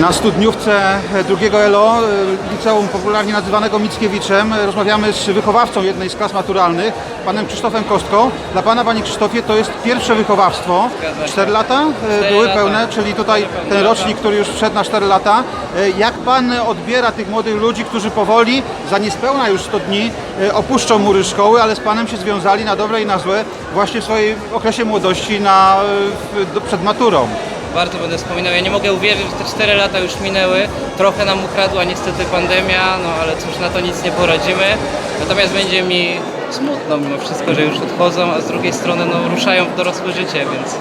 Na studniówce drugiego ELO, e, liceum popularnie nazywanego Mickiewiczem, rozmawiamy z wychowawcą jednej z klas maturalnych, panem Krzysztofem Kostką. Dla pana, panie Krzysztofie, to jest pierwsze wychowawstwo. 4 lata e, Cztery były pełne, czyli tutaj Cztery ten rocznik, który już wszedł na 4 lata. E, Jak pan odbiera tych młodych ludzi, którzy powoli, za niespełna już 100 dni, opuszczą mury szkoły, ale z panem się związali na dobre i na złe właśnie w swojej okresie młodości na, przed maturą? Bardzo będę wspominał. Ja nie mogę uwierzyć, że te 4 lata już minęły. Trochę nam ukradła niestety pandemia, no ale cóż, na to nic nie poradzimy. Natomiast będzie mi smutno mimo wszystko, że już odchodzą, a z drugiej strony no, ruszają w dorosłe życie, więc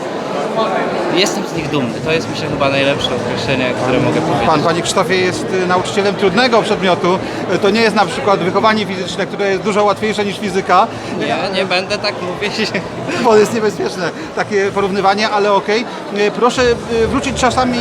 jestem z nich dumny. To jest myślę chyba najlepsze określenie, które mogę powiedzieć. Pan, panie Krzysztofie, jest y, nauczycielem trudnego przedmiotu. Y, To nie jest na przykład wychowanie fizyczne, które jest dużo łatwiejsze niż fizyka, Nie, nie będę tak mówić. bo jest niebezpieczne takie porównywanie, ale okej. Y, Proszę wrócić czasami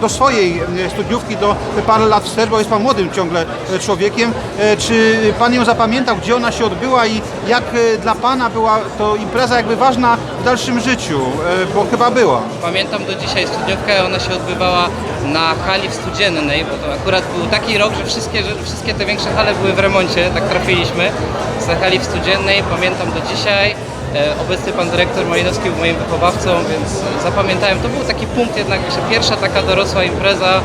do swojej studniówki, do parę lat wstecz, bo jest pan młodym ciągle człowiekiem. Czy pan ją zapamiętał, gdzie ona się odbyła i jak y, dla pana była to impreza jakby ważna w dalszym życiu? Y, Bo chyba była. Pamiętam do dzisiaj studniówkę, ona się odbywała na hali w Studziennej, bo to akurat był taki rok, że wszystkie, wszystkie te większe hale były w remoncie, tak trafiliśmy. Tej hali w Studziennej pamiętam do dzisiaj. E, Obecny pan dyrektor Malinowski był moim wychowawcą, więc zapamiętałem. To był taki punkt jednak, że pierwsza taka dorosła impreza,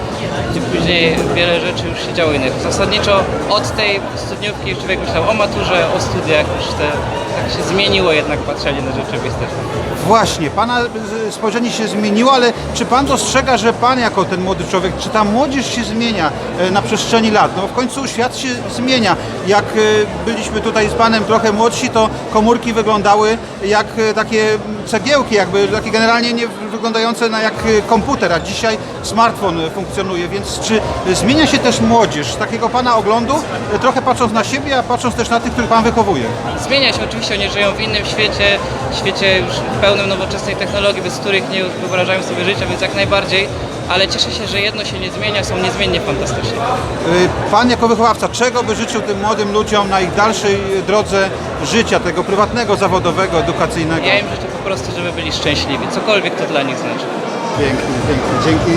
gdzie później wiele rzeczy już się działo innych. Zasadniczo od tej studniówki człowiek myślał o maturze, o studiach, już te, tak się zmieniło jednak patrzenie na rzeczywistość. Właśnie, pana spojrzenie się zmieniło, ale czy pan dostrzega, że pan jako ten młody człowiek, czy ta młodzież się zmienia e, na przestrzeni lat? No w końcu świat się zmienia. Jak e, byliśmy tutaj z panem trochę młodsi, to komórki wyglądały jak e, takie cegiełki, jakby takie generalnie nie wyglądające na jak e, komputer, a dzisiaj smartfon e, funkcjonuje, więc czy zmienia się też młodzież z takiego pana oglądu, trochę patrząc na siebie, a patrząc też na tych, których pan wychowuje? Zmienia się oczywiście, oni żyją w innym świecie, świecie już pełnym nowoczesnej technologii, bez których nie wyobrażają sobie życia, więc jak najbardziej, ale cieszę się, że jedno się nie zmienia, są niezmiennie fantastyczne. Pan jako wychowawca, czego by życzył tym młodym ludziom na ich dalszej drodze życia, tego prywatnego, zawodowego, edukacyjnego? Ja im życzę po prostu, żeby byli szczęśliwi, cokolwiek to dla nich znaczy. Pięknie, pięknie. Dzięki.